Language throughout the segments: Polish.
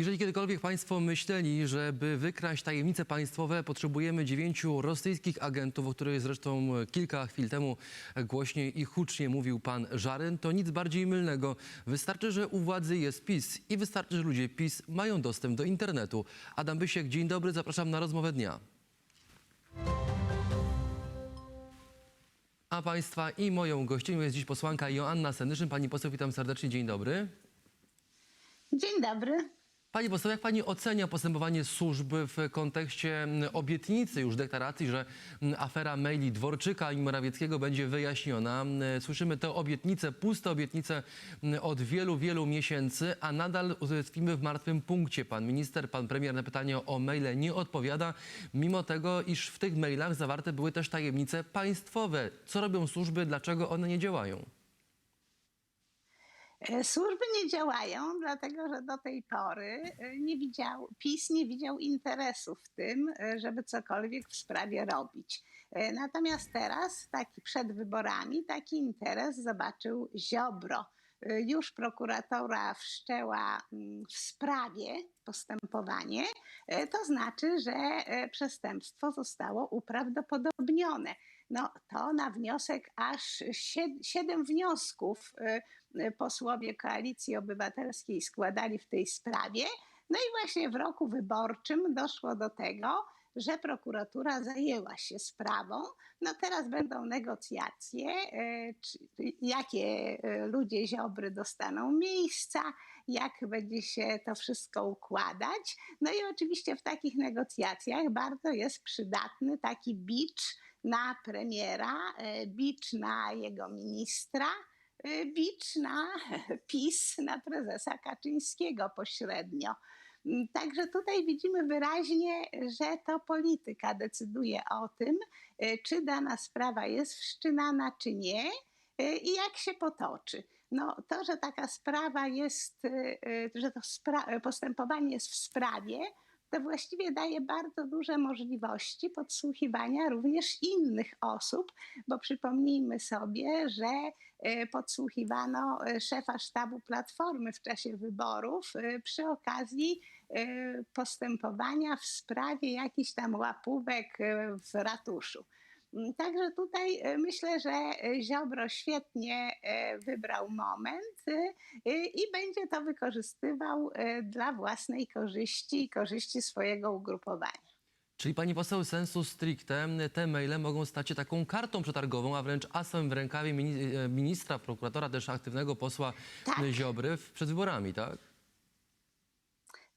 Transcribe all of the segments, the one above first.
Jeżeli kiedykolwiek Państwo myśleli, żeby wykraść tajemnice państwowe, potrzebujemy dziewięciu rosyjskich agentów, o których zresztą kilka chwil temu głośniej i hucznie mówił pan Żaryn, to nic bardziej mylnego. Wystarczy, że u władzy jest PiS i wystarczy, że ludzie PiS mają dostęp do internetu. Adam Bysiek, dzień dobry, zapraszam na rozmowę dnia. A Państwa i moją gościnią jest dziś posłanka Joanna Senyszyn. Pani poseł, witam serdecznie, dzień dobry. Dzień dobry. Pani poseł, jak pani ocenia postępowanie służby w kontekście obietnicy już deklaracji, że afera maili Dworczyka i Morawieckiego będzie wyjaśniona? Słyszymy te obietnice, puste obietnice od wielu, wielu miesięcy, a nadal tkwimy w martwym punkcie. Pan minister, pan premier na pytanie o maile nie odpowiada, mimo tego, iż w tych mailach zawarte były też tajemnice państwowe. Co robią służby, dlaczego one nie działają? E, Służby nie działają, dlatego że do tej pory e, nie widział, PiS nie widział interesu w tym, e, żeby cokolwiek w sprawie robić. Natomiast teraz, taki przed wyborami, taki interes zobaczył Ziobro. Już prokuratora wszczęła mm, w sprawie postępowanie, to znaczy, że przestępstwo zostało uprawdopodobnione. No to na wniosek aż sied- siedem wniosków posłowie Koalicji Obywatelskiej składali w tej sprawie. No i właśnie w roku wyborczym doszło do tego, że prokuratura zajęła się sprawą. No teraz będą negocjacje, y, czy, jakie y, ludzie Ziobry dostaną miejsca, jak będzie się to wszystko układać. No i oczywiście w takich negocjacjach bardzo jest przydatny taki bicz na premiera, bicz na jego ministra, bicz na PiS, na prezesa Kaczyńskiego pośrednio. Mm, Także tutaj widzimy wyraźnie, że to polityka decyduje o tym, e, czy dana sprawa jest wszczynana, czy nie e, i jak się potoczy. No, to, że taka sprawa jest, e, że to postępowanie jest w sprawie, to właściwie daje bardzo duże możliwości podsłuchiwania również innych osób, bo przypomnijmy sobie, że e, podsłuchiwano e, szefa sztabu Platformy w czasie wyborów e, przy okazji postępowania w sprawie jakichś tam łapówek w ratuszu. Mm, Także tutaj e, myślę, że e, Ziobro świetnie e, wybrał moment i będzie to wykorzystywał dla własnej korzyści i korzyści swojego ugrupowania. Czyli pani poseł sensu stricte te maile mogą stać się taką kartą przetargową, a wręcz asem w rękawie mini- ministra, prokuratora, też aktywnego posła Tak. Ziobry przed wyborami, tak?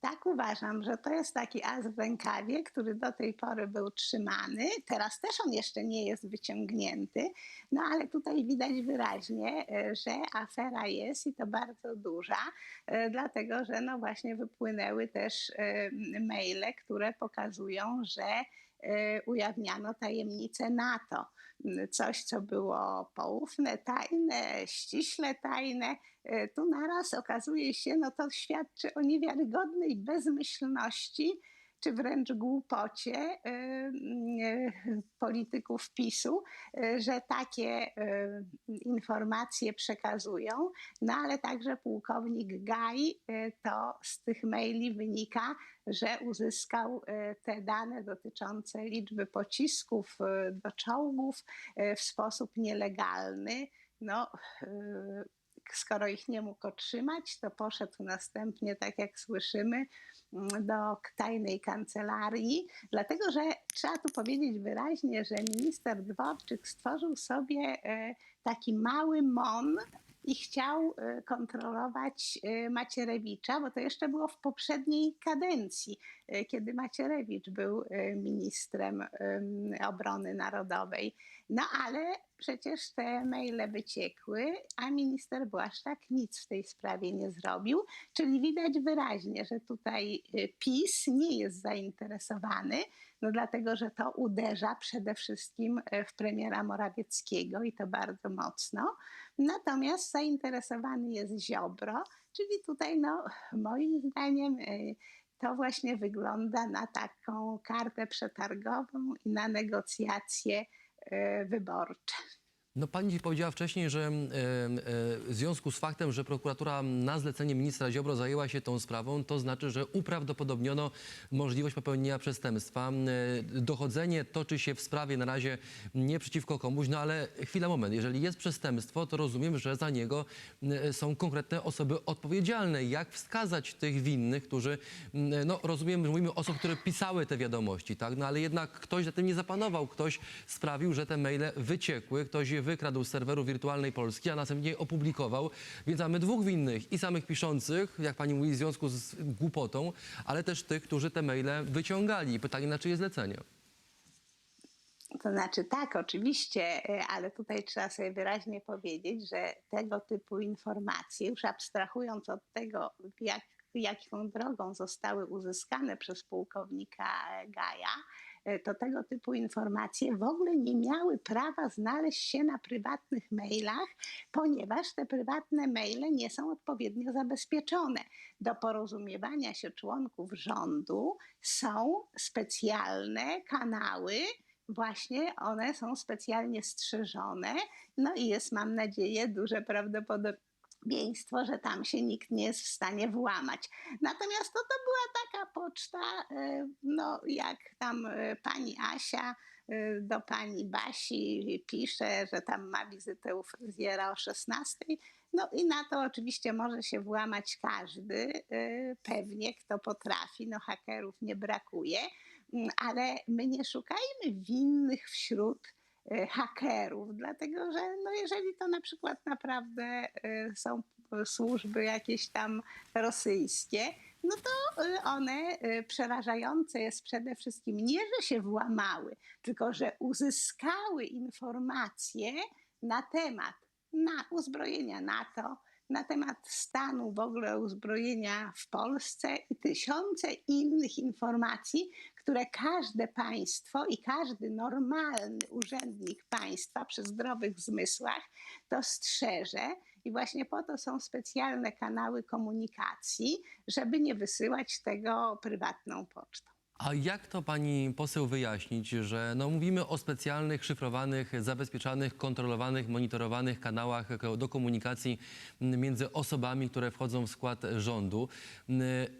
Tak uważam, że to jest taki as w rękawie, który do tej pory był trzymany. Teraz też on jeszcze nie jest wyciągnięty, no ale tutaj widać wyraźnie, e, że afera jest i to bardzo duża, e, dlatego że no właśnie wypłynęły też e, maile, które pokazują, że ujawniano tajemnicę NATO. Coś, co było poufne, tajne, ściśle tajne, e, tu naraz okazuje się, no to świadczy o niewiarygodnej bezmyślności, czy wręcz głupocie e, e, polityków PiSu, e, że takie informacje przekazują, no ale także pułkownik Gaj, to z tych maili wynika, że uzyskał te dane dotyczące liczby pocisków do czołgów w sposób nielegalny. No, skoro ich nie mógł otrzymać, to poszedł następnie, tak jak słyszymy, do tajnej kancelarii, dlatego że trzeba tu powiedzieć wyraźnie, że minister Dworczyk stworzył sobie e, taki mały MON i chciał e, kontrolować e, Macierewicza, bo to jeszcze było w poprzedniej kadencji, kiedy Macierewicz był ministrem em, obrony narodowej. No ale przecież te maile wyciekły, a minister Błaszczak nic w tej sprawie nie zrobił, czyli widać wyraźnie, że tutaj e, PiS nie jest zainteresowany, no dlatego, że to uderza przede wszystkim e, w premiera Morawieckiego i to bardzo mocno. Natomiast zainteresowany jest Ziobro, czyli tutaj no, moim zdaniem e, to właśnie wygląda na taką kartę przetargową i na negocjacje wyborcze. No pani powiedziała wcześniej, że w związku z faktem, że prokuratura na zlecenie ministra Ziobro zajęła się tą sprawą, to znaczy, że uprawdopodobniono możliwość popełnienia przestępstwa. Dochodzenie toczy się w sprawie na razie nie przeciwko komuś, no ale chwila, moment. Jeżeli jest przestępstwo, to rozumiem, że za niego są konkretne osoby odpowiedzialne. Jak wskazać tych winnych, którzy, no rozumiem, że mówimy o osobach, które pisały te wiadomości, tak? No ale jednak ktoś za tym nie zapanował, ktoś sprawił, że te maile wyciekły, ktoś je wykradł z serweru Wirtualnej Polski, a następnie opublikował. Więc mamy dwóch winnych i samych piszących, jak pani mówi, w związku z głupotą, ale też tych, którzy te maile wyciągali. Pytanie, na czyje zlecenie? To znaczy tak, oczywiście, y, ale tutaj trzeba sobie wyraźnie powiedzieć, że tego typu informacje, już abstrahując od tego, jak, jaką drogą zostały uzyskane przez pułkownika Gaja, to tego typu informacje w ogóle nie miały prawa znaleźć się na prywatnych mailach, ponieważ te prywatne maile nie są odpowiednio zabezpieczone. Do porozumiewania się członków rządu są specjalne kanały, właśnie one są specjalnie strzeżone. No i jest, mam nadzieję, duże prawdopodobieństwo, że tam się nikt nie jest w stanie włamać. Natomiast to, to była taka poczta, y, no jak tam y, pani Asia y, do pani Basi pisze, że tam ma wizytę u fryzjera o 16. No i na to oczywiście może się włamać każdy, pewnie kto potrafi, no hakerów nie brakuje. Mm, ale my nie szukajmy winnych wśród hakerów, dlatego że no jeżeli to na przykład naprawdę e, są służby jakieś tam rosyjskie, no to e, one przerażające jest przede wszystkim nie, że się włamały, tylko że uzyskały informacje na temat na uzbrojenia NATO, na temat stanu w ogóle uzbrojenia w Polsce i tysiące innych informacji, które każde państwo i każdy normalny urzędnik państwa przy zdrowych zmysłach dostrzeże. I właśnie po to są specjalne kanały komunikacji, żeby nie wysyłać tego prywatną pocztą. A jak to pani poseł wyjaśnić, że no mówimy o specjalnych, szyfrowanych, zabezpieczanych, kontrolowanych, monitorowanych kanałach do komunikacji między osobami, które wchodzą w skład rządu.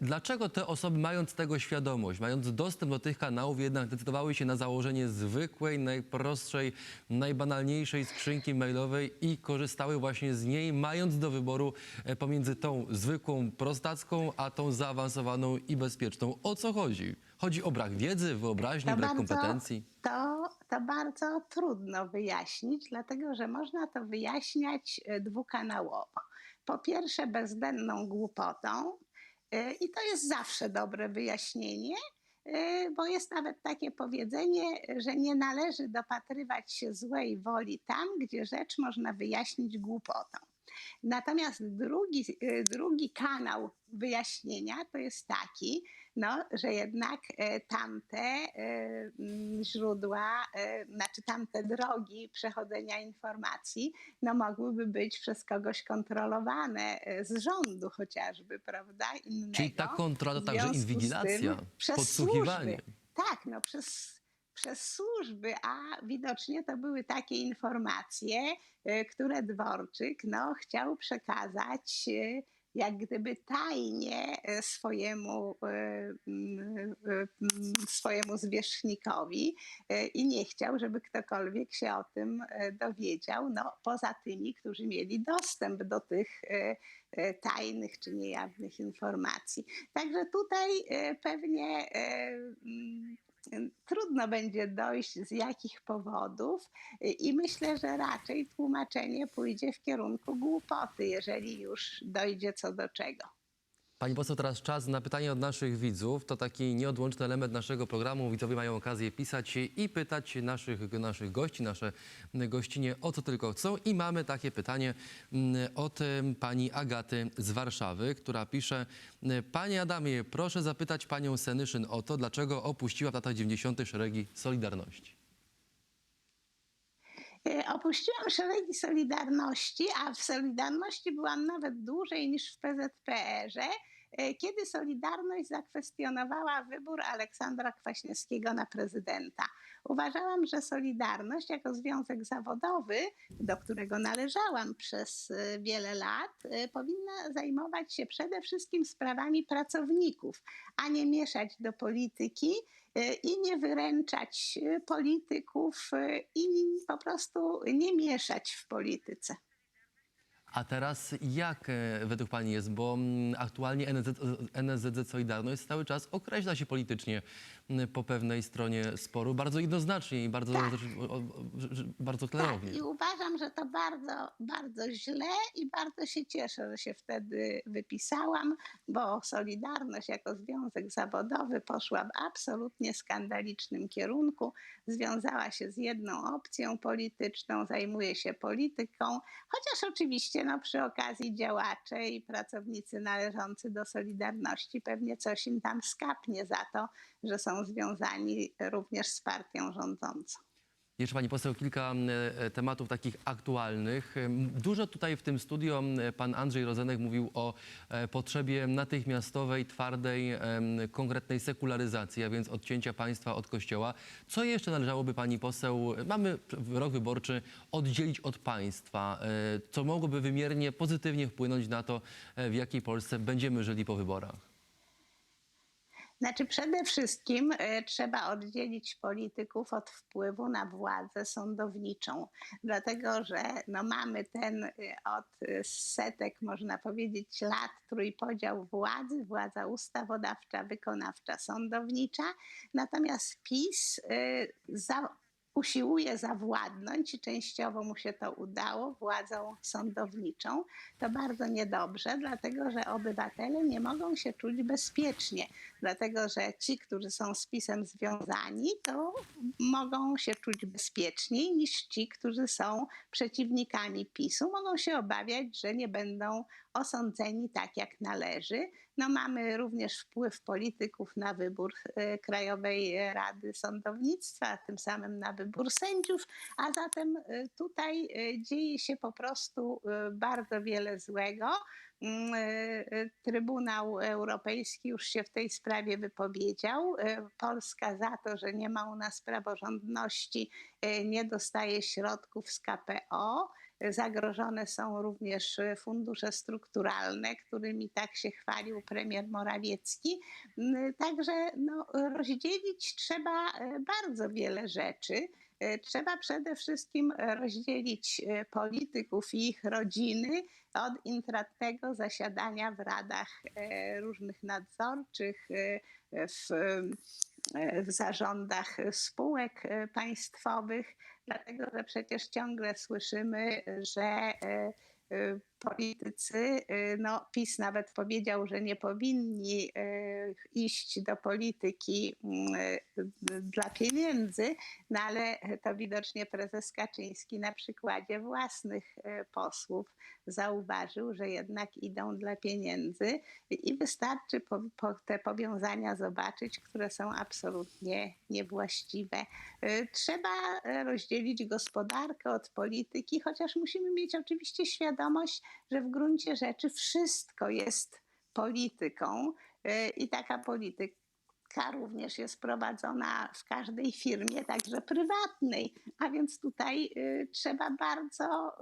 Dlaczego te osoby, mając tego świadomość, mając dostęp do tych kanałów, jednak decydowały się na założenie zwykłej, najprostszej, najbanalniejszej skrzynki mailowej i korzystały właśnie z niej, mając do wyboru e, pomiędzy tą zwykłą, prostacką, a tą zaawansowaną i bezpieczną? O co chodzi? Chodzi o brak wiedzy, wyobraźni, To brak bardzo- kompetencji. To, to bardzo trudno wyjaśnić, dlatego że można to wyjaśniać e, dwukanałowo. Po pierwsze, bezdenną głupotą, e, i to jest zawsze dobre wyjaśnienie, e, bo jest nawet takie powiedzenie, że nie należy dopatrywać się złej woli tam, gdzie rzecz można wyjaśnić głupotą. Natomiast drugi, drugi kanał wyjaśnienia to jest taki, no, że jednak e, tamte e, mm, źródła, e, znaczy tamte drogi przechodzenia informacji, no mogłyby być przez kogoś kontrolowane z rządu chociażby, prawda? Innego. Czyli ta kontrola to także inwigilacja, tym przez podsłuchiwanie. Służby. Tak, no przez, przez służby, a widocznie to były takie informacje, które Dworczyk no, chciał przekazać jak gdyby tajnie e, swojemu, e, e, swojemu zwierzchnikowi i nie chciał, żeby ktokolwiek się o tym dowiedział, no, poza tymi, którzy mieli dostęp do tych tajnych czy niejawnych informacji. Także tutaj pewnie trudno będzie dojść z jakich powodów e, i myślę, że raczej tłumaczenie pójdzie w kierunku głupoty, jeżeli już dojdzie co do czego. Pani poseł, teraz czas na pytanie od naszych widzów. To taki nieodłączny element naszego programu. Widzowie mają okazję pisać i pytać naszych, naszych gości, nasze gościnie o co tylko chcą. I mamy takie pytanie mm, od pani Agaty z Warszawy, która pisze Panie Adamie, proszę zapytać panią Senyszyn o to, dlaczego opuściła w latach 90. szeregi Solidarności. E, Opuściłam szeregi Solidarności, a w Solidarności byłam nawet dłużej niż w PZPR-ze, kiedy Solidarność zakwestionowała wybór Aleksandra Kwaśniewskiego na prezydenta. Uważałam, że Solidarność jako związek zawodowy, do którego należałam przez e, wiele lat, e, powinna zajmować się przede wszystkim sprawami pracowników, a nie mieszać do polityki e, i nie wyręczać e, polityków e, i po prostu nie mieszać w polityce. A teraz jak e, według Pani jest? Bo mm, aktualnie NSZ, NSZZ Solidarność cały czas określa się politycznie po pewnej stronie sporu bardzo jednoznacznie i bardzo, Tak. bardzo Tak, klarownie. i uważam, że to bardzo, bardzo źle i bardzo się cieszę, że się wtedy wypisałam, bo Solidarność jako związek zawodowy poszła w absolutnie skandalicznym kierunku. Związała się z jedną opcją polityczną, zajmuje się polityką, chociaż oczywiście no, przy okazji działacze i pracownicy należący do Solidarności pewnie coś im tam skapnie za to, że są związani również z partią rządzącą. Jeszcze pani poseł, kilka m, e, tematów takich aktualnych. Dużo tutaj w tym studio pan Andrzej Rozenek mówił o e, potrzebie natychmiastowej, twardej, konkretnej sekularyzacji, a więc odcięcia państwa od kościoła. Co jeszcze należałoby pani poseł, mamy rok wyborczy, oddzielić od państwa, e, co mogłoby wymiernie, pozytywnie wpłynąć na to, e, w jakiej Polsce będziemy żyli po wyborach? Znaczy przede wszystkim e, trzeba oddzielić polityków od wpływu na władzę sądowniczą, dlatego że no, mamy ten e, od setek, można powiedzieć, lat trójpodział władzy, władza ustawodawcza, wykonawcza, sądownicza, natomiast PiS e, za, usiłuje zawładnąć i częściowo mu się to udało władzą sądowniczą. To bardzo niedobrze, dlatego że obywatele nie mogą się czuć bezpiecznie, dlatego że ci, którzy są z PiSem związani, to mogą się czuć bezpieczniej niż ci, którzy są przeciwnikami PiSu. Mogą się obawiać, że nie będą osądzeni tak, jak należy. No, mamy również wpływ polityków na wybór e, Krajowej Rady Sądownictwa, a tym samym na wybór sędziów, a zatem e, tutaj e, dzieje się po prostu bardzo wiele złego. Mm, Trybunał Europejski już się w tej sprawie wypowiedział. Polska za to, że nie ma u nas praworządności, nie dostaje środków z KPO. Zagrożone są również e, fundusze strukturalne, którymi tak się chwalił premier Morawiecki. Mm, Także no, rozdzielić trzeba e, bardzo wiele rzeczy. E, Trzeba przede wszystkim rozdzielić polityków i ich rodziny od intratnego zasiadania w radach różnych nadzorczych, w, w zarządach spółek e, państwowych, dlatego że przecież ciągle słyszymy, że e, e, politycy, e, no PiS nawet powiedział, że nie powinni e, iść do polityki mm, e, dla pieniędzy, no ale to widocznie prezes Kaczyński na przykładzie własnych posłów zauważył, że jednak idą dla pieniędzy i wystarczy po, po te powiązania zobaczyć, które są absolutnie niewłaściwe. Trzeba rozdzielić gospodarkę od polityki, chociaż musimy mieć oczywiście świadomość, że w gruncie rzeczy wszystko jest polityką e, i taka polityka również jest prowadzona w każdej firmie, także prywatnej. A więc tutaj y, trzeba bardzo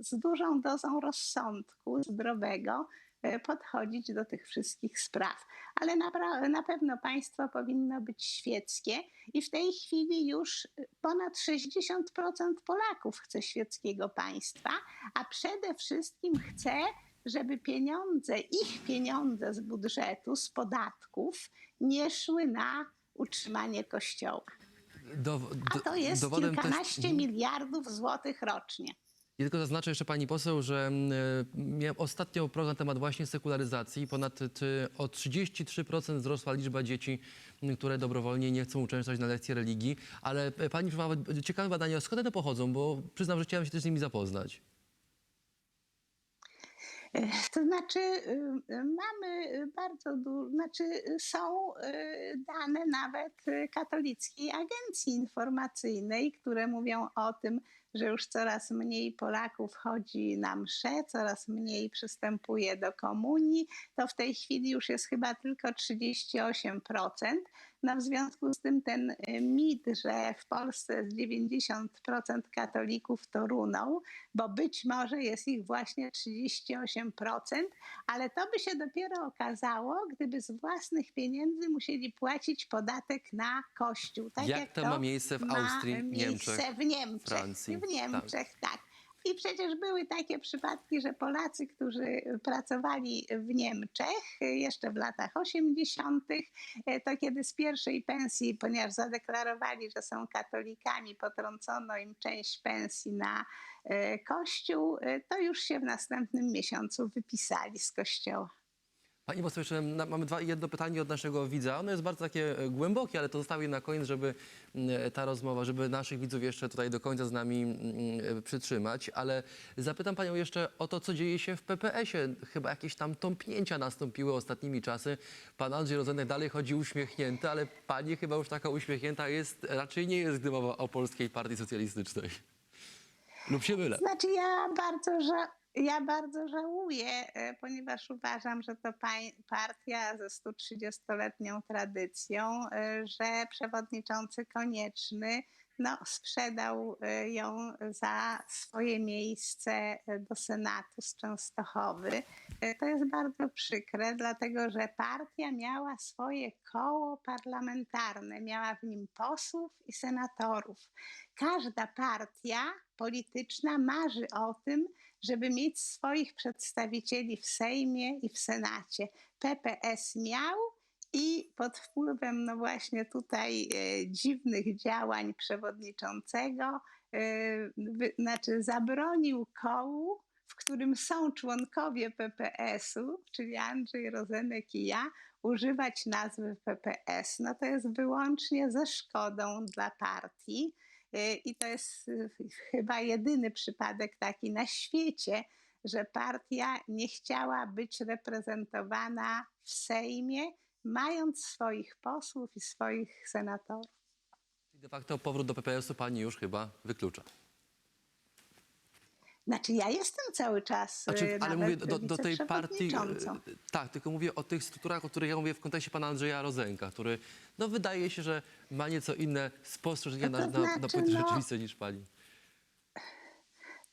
y, z dużą dozą rozsądku zdrowego y, podchodzić do tych wszystkich spraw. Ale na, na pewno państwo powinno być świeckie i w tej chwili już ponad 60% Polaków chce świeckiego państwa, a przede wszystkim chce, żeby pieniądze, ich pieniądze z budżetu, z podatków nie szły na utrzymanie kościoła. Do, A to jest dowodem też- kilkanaście miliardów złotych rocznie. I tylko zaznaczę jeszcze pani poseł, że mm, e, miałem program na temat właśnie sekularyzacji. Ponad ty, o 33% wzrosła liczba dzieci, które dobrowolnie nie chcą uczęszczać na lekcje religii. Ale e, pani przywołała ciekawe badania, skąd one pochodzą, bo przyznam, że chciałem się też z nimi zapoznać. E, To znaczy, mamy bardzo dużo, znaczy są dane nawet katolickiej agencji informacyjnej, które mówią o tym, że już coraz mniej Polaków chodzi na msze, coraz mniej przystępuje do komunii. To w tej chwili już jest chyba tylko 38%. No w związku z tym ten y, mit, że w Polsce jest 90% katolików to runął, bo być może jest ich właśnie 38%, ale to by się dopiero okazało, gdyby z własnych pieniędzy musieli płacić podatek na kościół. Tak Jak to ma miejsce w Austrii, miejsce Niemczech, w Niemczech. Francji, W Niemczech, tak. I przecież były takie przypadki, że Polacy, którzy pracowali w Niemczech jeszcze w latach 80., e, to kiedy z pierwszej pensji, ponieważ zadeklarowali, że są katolikami, potrącono im część pensji na e, kościół, e, to już się w następnym miesiącu wypisali z kościoła. Pani poseł, jeszcze mamy dwa, jedno pytanie od naszego widza. Ono jest bardzo takie e, głębokie, ale to zostawię na koniec, żeby mm, ta rozmowa, żeby naszych widzów jeszcze tutaj do końca z nami mm, e, przytrzymać. Ale zapytam Panią jeszcze o to, co dzieje się w PPS-ie. Chyba jakieś tam tąpnięcia nastąpiły ostatnimi czasy. Pan Andrzej Rozenek dalej chodzi uśmiechnięty, ale Pani chyba już taka uśmiechnięta jest, raczej nie jest, gdy mowa o Polskiej Partii Socjalistycznej. Lub się mylę. Znaczy ja bardzo, ża- ja bardzo żałuję, e, ponieważ uważam, że to partia ze 130-letnią tradycją, e, że przewodniczący Konieczny no, sprzedał e, ją za swoje miejsce do Senatu z Częstochowy. To jest bardzo przykre, dlatego że partia miała swoje koło parlamentarne, miała w nim posłów i senatorów. Każda partia polityczna marzy o tym, żeby mieć swoich przedstawicieli w Sejmie i w Senacie. PPS miał i pod wpływem no właśnie tutaj e, dziwnych działań przewodniczącego, e, znaczy zabronił kołu, w którym są członkowie PPS-u, czyli Andrzej Rozenek i ja, używać nazwy PPS. No to jest wyłącznie ze szkodą dla partii. Y, I to jest y, chyba jedyny przypadek taki na świecie, że partia nie chciała być reprezentowana w Sejmie, mając swoich posłów i swoich senatorów. De facto powrót do PPS-u Pani już chyba wyklucza. Znaczy, ja jestem cały czas. Znaczy, y, ale mówię do, do tej partii. wiceprzewodniczącą. e, Tak, tylko mówię o tych strukturach, o których ja mówię w kontekście pana Andrzeja Rozenka, który no, wydaje się, że ma nieco inne spostrzeżenia No na, to na, na znaczy, płyty no- niż pani.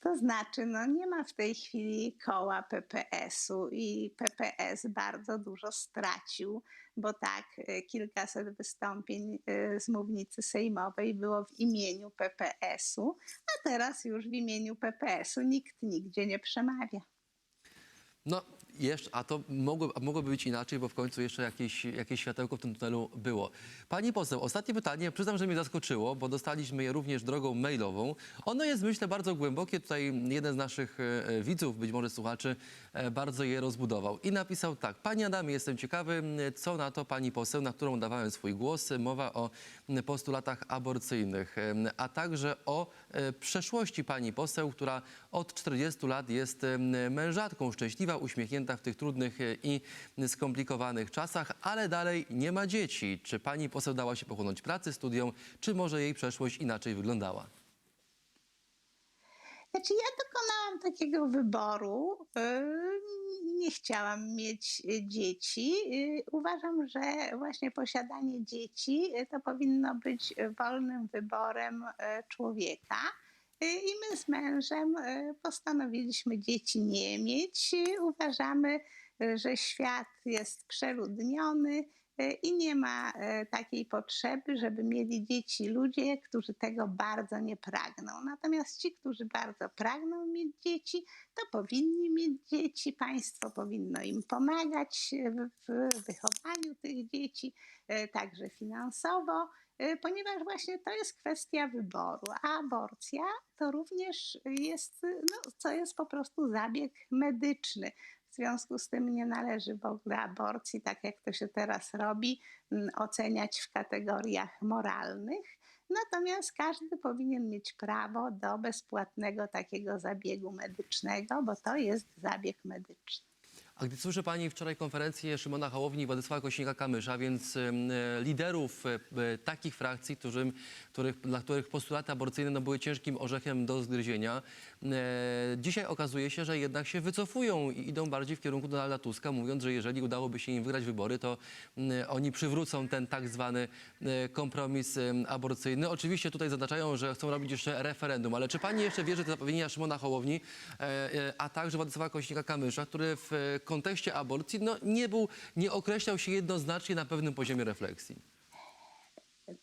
To znaczy, no nie ma w tej chwili koła PPS-u i PPS bardzo dużo stracił, bo tak, e, kilkaset wystąpień e, z mównicy sejmowej było w imieniu PPS-u, a teraz już w imieniu PPS-u nikt nigdzie nie przemawia. No, jeszcze, a to mogło, a mogłoby być inaczej, bo w końcu jeszcze jakieś, jakieś światełko w tym tunelu było. Pani poseł, ostatnie pytanie, przyznam, że mnie zaskoczyło, bo dostaliśmy je również drogą mailową. Ono jest, myślę, bardzo głębokie. Tutaj jeden z naszych e, widzów, być może słuchaczy, e, bardzo je rozbudował. I napisał tak. Pani Adamie, jestem ciekawy, co na to pani poseł, na którą dawałem swój głos. Mowa o postulatach aborcyjnych, a także o e, przeszłości pani poseł, która od 40 lat jest mężatką, szczęśliwa, uśmiechnięta w tych trudnych e, i skomplikowanych czasach, ale dalej nie ma dzieci. Czy pani poseł dała się pochłonąć pracy, studiom, czy może jej przeszłość inaczej wyglądała? Znaczy, ja dokonałam takiego wyboru. yy, Nie chciałam mieć dzieci. Yy, Uważam, że właśnie posiadanie dzieci to powinno być wolnym wyborem człowieka. Y, I my z mężem y, postanowiliśmy dzieci nie mieć. Y, Uważamy, że świat jest przeludniony i nie ma takiej potrzeby, żeby mieli dzieci ludzie, którzy tego bardzo nie pragną. Natomiast ci, którzy bardzo pragną mieć dzieci, to powinni mieć dzieci. Państwo powinno im pomagać w, wychowaniu tych dzieci, także finansowo ponieważ właśnie to jest kwestia wyboru, a aborcja to również jest, y, no, co jest po prostu zabieg medyczny. W związku z tym nie należy w ogóle aborcji, tak jak to się teraz robi, mm, oceniać w kategoriach moralnych. Natomiast każdy powinien mieć prawo do bezpłatnego takiego zabiegu medycznego, bo to jest zabieg medyczny. A gdy słyszy Pani wczoraj konferencję Szymona Hołowni i Władysława Kośnika-Kamysza, więc liderów e, e, takich frakcji, którym, których, dla których postulaty aborcyjne no, były ciężkim orzechem do zgryzienia, e, dzisiaj okazuje się, że jednak się wycofują i idą bardziej w kierunku Donalda Tuska, mówiąc, że jeżeli udałoby się im wygrać wybory, to oni przywrócą ten tak zwany kompromis aborcyjny. Oczywiście tutaj zaznaczają, że chcą robić jeszcze referendum, ale czy Pani jeszcze wierzy w zapewnienia Szymona Hołowni, a także Władysława Kośnika-Kamysza, który w kontekście aborcji no, nie był, nie określał się jednoznacznie na pewnym poziomie refleksji?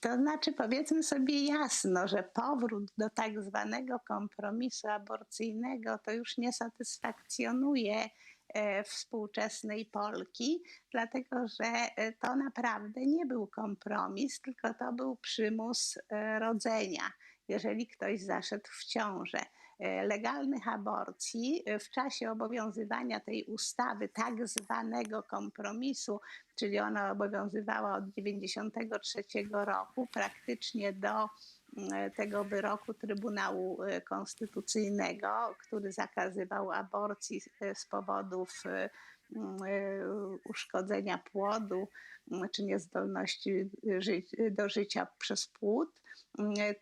To znaczy, powiedzmy sobie jasno, że powrót do tak zwanego kompromisu aborcyjnego to już nie satysfakcjonuje e, współczesnej Polki, dlatego że e, to naprawdę nie był kompromis, tylko to był przymus e, rodzenia, jeżeli ktoś zaszedł w ciążę. E, Legalnych aborcji e, w czasie obowiązywania tej ustawy, tak zwanego kompromisu, czyli ona obowiązywała od 1993 roku, praktycznie do mm, tego wyroku Trybunału e, Konstytucyjnego, który zakazywał aborcji e, z powodów e, mm, e, uszkodzenia płodu mm, czy niezdolności do życia przez płód,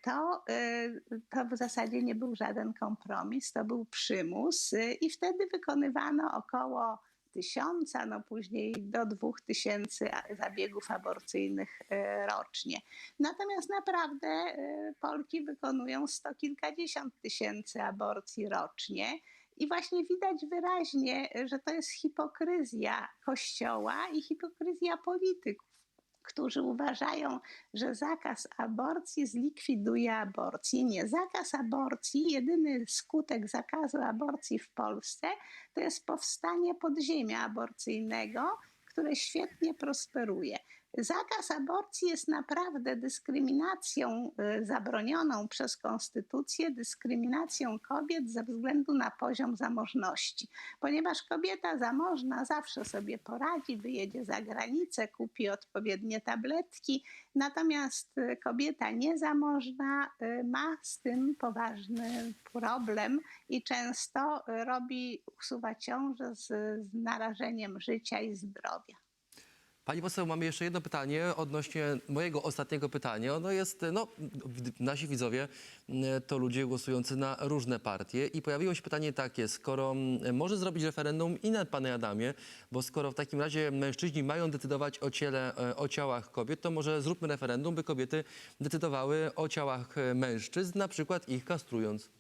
to, e, to w zasadzie nie był żaden kompromis, to był przymus e, i wtedy wykonywano około tysiąca, no później do dwóch tysięcy zabiegów aborcyjnych e, rocznie. Natomiast naprawdę Polki wykonują sto kilkadziesiąt tysięcy aborcji rocznie. I właśnie widać wyraźnie, że to jest hipokryzja Kościoła i hipokryzja polityków, którzy uważają, że zakaz aborcji zlikwiduje aborcję. Nie, zakaz aborcji, jedyny skutek zakazu aborcji w Polsce to jest powstanie podziemia aborcyjnego, które świetnie prosperuje. Zakaz aborcji jest naprawdę dyskryminacją y, zabronioną przez konstytucję, dyskryminacją kobiet ze względu na poziom zamożności. Ponieważ kobieta zamożna zawsze sobie poradzi, wyjedzie za granicę, kupi odpowiednie tabletki, natomiast y, kobieta niezamożna y, ma z tym poważny problem i często robi, usuwa ciążę z, z narażeniem życia i zdrowia. Pani poseł, mamy jeszcze jedno pytanie odnośnie mojego ostatniego pytania. Ono jest, no, nasi widzowie m, to ludzie głosujący na różne partie i pojawiło się pytanie takie, skoro m, może zrobić referendum i nad Panie Adamie, bo skoro w takim razie mężczyźni mają decydować o ciele, e, o ciałach kobiet, to może zróbmy referendum, by kobiety decydowały o ciałach e, mężczyzn, na przykład ich kastrując.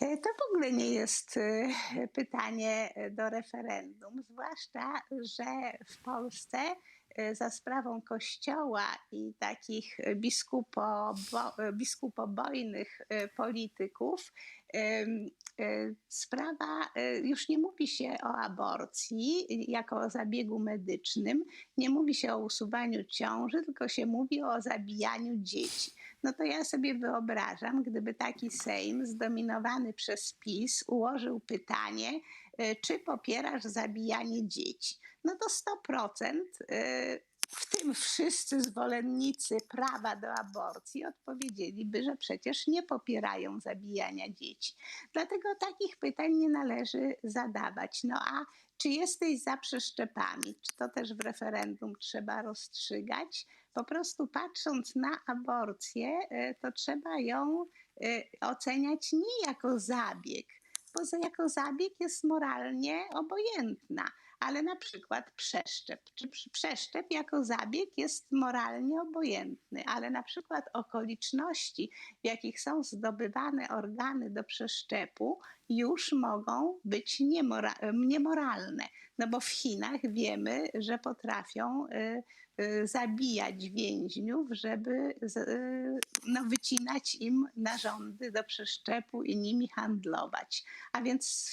E, To w ogóle nie jest e, pytanie e, do referendum, zwłaszcza, że w Polsce e, za sprawą Kościoła i takich biskupo, bo, biskupobojnych polityków sprawa, już nie mówi się o aborcji jako o zabiegu medycznym, nie mówi się o usuwaniu ciąży, tylko się mówi o zabijaniu dzieci. No to ja sobie wyobrażam, gdyby taki Sejm zdominowany przez PiS ułożył pytanie, e, czy popierasz zabijanie dzieci? No to 100% e, w tym wszyscy zwolennicy prawa do aborcji odpowiedzieliby, że przecież nie popierają zabijania dzieci. Dlatego takich pytań nie należy zadawać. No a czy jesteś za przeszczepami? Czy to też w referendum trzeba rozstrzygać? Po prostu patrząc na aborcję, e, to trzeba ją e, oceniać nie jako zabieg, bo jako zabieg jest moralnie obojętna, ale na przykład przeszczep. Czy przeszczep jako zabieg jest moralnie obojętny, ale na przykład okoliczności, w jakich są zdobywane organy do przeszczepu, już mogą być niemora- niemoralne. No bo w Chinach wiemy, że potrafią y, y, zabijać więźniów, żeby y, no, wycinać im narządy do przeszczepu i nimi handlować. A więc,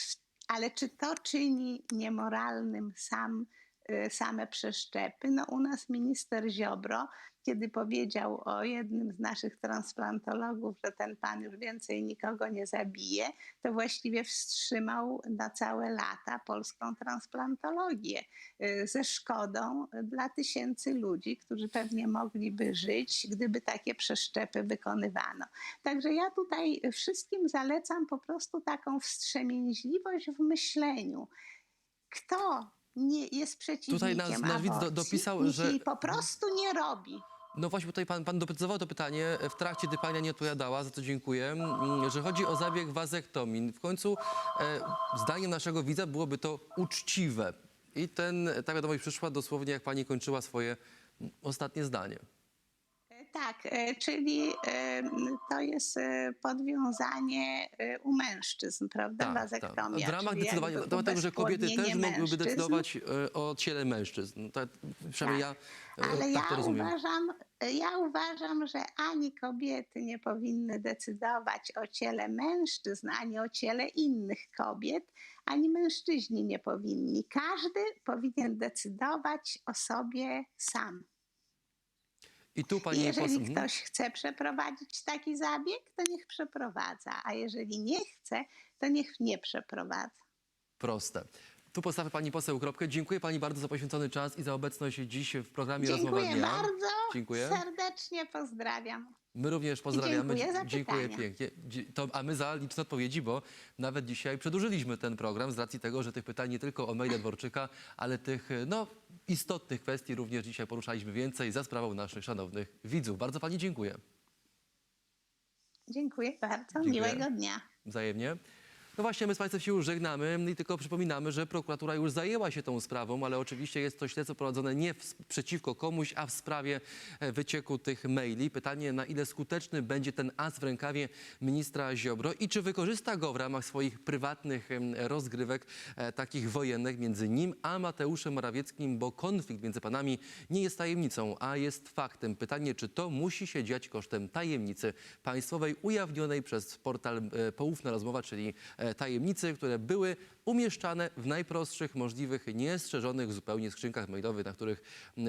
ale czy to czyni niemoralnym sam same przeszczepy. No u nas minister Ziobro, kiedy powiedział o jednym z naszych transplantologów, że ten pan już więcej nikogo nie zabije, to właściwie wstrzymał na całe lata polską transplantologię y, ze szkodą dla tysięcy ludzi, którzy pewnie mogliby żyć, gdyby takie przeszczepy wykonywano. Także ja tutaj wszystkim zalecam po prostu taką wstrzemięźliwość w myśleniu. Kto nie jest przeciwnikiem nasz- nasz widz do- dopisał, że- po prostu nie robi. No właśnie tutaj pan, pan doprecyzował to pytanie, w trakcie gdy pani nie odpowiadała, za co dziękuję, mm, że chodzi o zabieg wazektomii. W końcu e, zdaniem naszego widza byłoby to uczciwe. I ten, ta wiadomość przyszła dosłownie, jak pani kończyła swoje mm, ostatnie zdanie. Tak, e, czyli to jest e, podwiązanie e, u mężczyzn, prawda? Wazektomia. W ramach decydowania, jakby dlatego że kobiety też mogłyby decydować o ciele mężczyzn. Tak, przynajmniej ja e, Ale tak ja to rozumiem. uważam, ja uważam, że ani kobiety nie powinny decydować o ciele mężczyzn, ani o ciele innych kobiet, ani mężczyźni nie powinni. Każdy powinien decydować o sobie sam. I tu pani jeżeli poseł- ktoś chce przeprowadzić taki zabieg, to niech przeprowadza, a jeżeli nie chce, to niech nie przeprowadza. Proste. Tu postawię pani poseł kropkę. Dziękuję pani bardzo za poświęcony czas i za obecność dziś w programie Rozmowa Dziękuję Dnia. bardzo. Dziękuję. Serdecznie pozdrawiam. My również pozdrawiamy. dziękuję za Dziękuję pięknie. To, a my za liczne odpowiedzi, bo nawet dzisiaj przedłużyliśmy ten program z racji tego, że tych pytań nie tylko o maile Dworczyka, ale tych no, istotnych kwestii również dzisiaj poruszaliśmy więcej za sprawą naszych szanownych widzów. Bardzo pani dziękuję. Dziękuję bardzo. Dziękuję. Miłego dnia. Wzajemnie. No właśnie, my z Państwem się już żegnamy i tylko przypominamy, że prokuratura już zajęła się tą sprawą, ale oczywiście jest to śledztwo prowadzone nie w, przeciwko komuś, a w sprawie e, wycieku tych maili. Pytanie, na ile skuteczny będzie ten as w rękawie ministra Ziobro i czy wykorzysta go w ramach swoich prywatnych rozgrywek, e, takich wojennych między nim a Mateuszem Morawieckim, bo konflikt między panami nie jest tajemnicą, a jest faktem. Pytanie, czy to musi się dziać kosztem tajemnicy państwowej ujawnionej przez portal e, Poufna Rozmowa, czyli e, tajemnicy, które były umieszczane w najprostszych możliwych, niestrzeżonych zupełnie skrzynkach mailowych, na których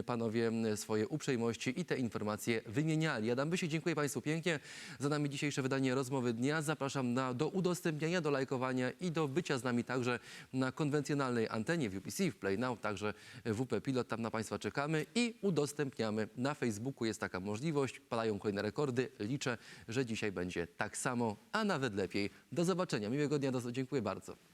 panowie swoje uprzejmości i te informacje wymieniali. Adam Bysik, dziękuję Państwu pięknie. Za nami dzisiejsze wydanie Rozmowy Dnia. Zapraszam na, do udostępniania, do lajkowania i do bycia z nami także na konwencjonalnej antenie w UPC, w Play Now, także w WP Pilot. Tam na Państwa czekamy i udostępniamy. Na Facebooku jest taka możliwość. Padają kolejne rekordy. Liczę, że dzisiaj będzie tak samo, a nawet lepiej. Do zobaczenia. Miłego dnia. Do, dziękuję bardzo.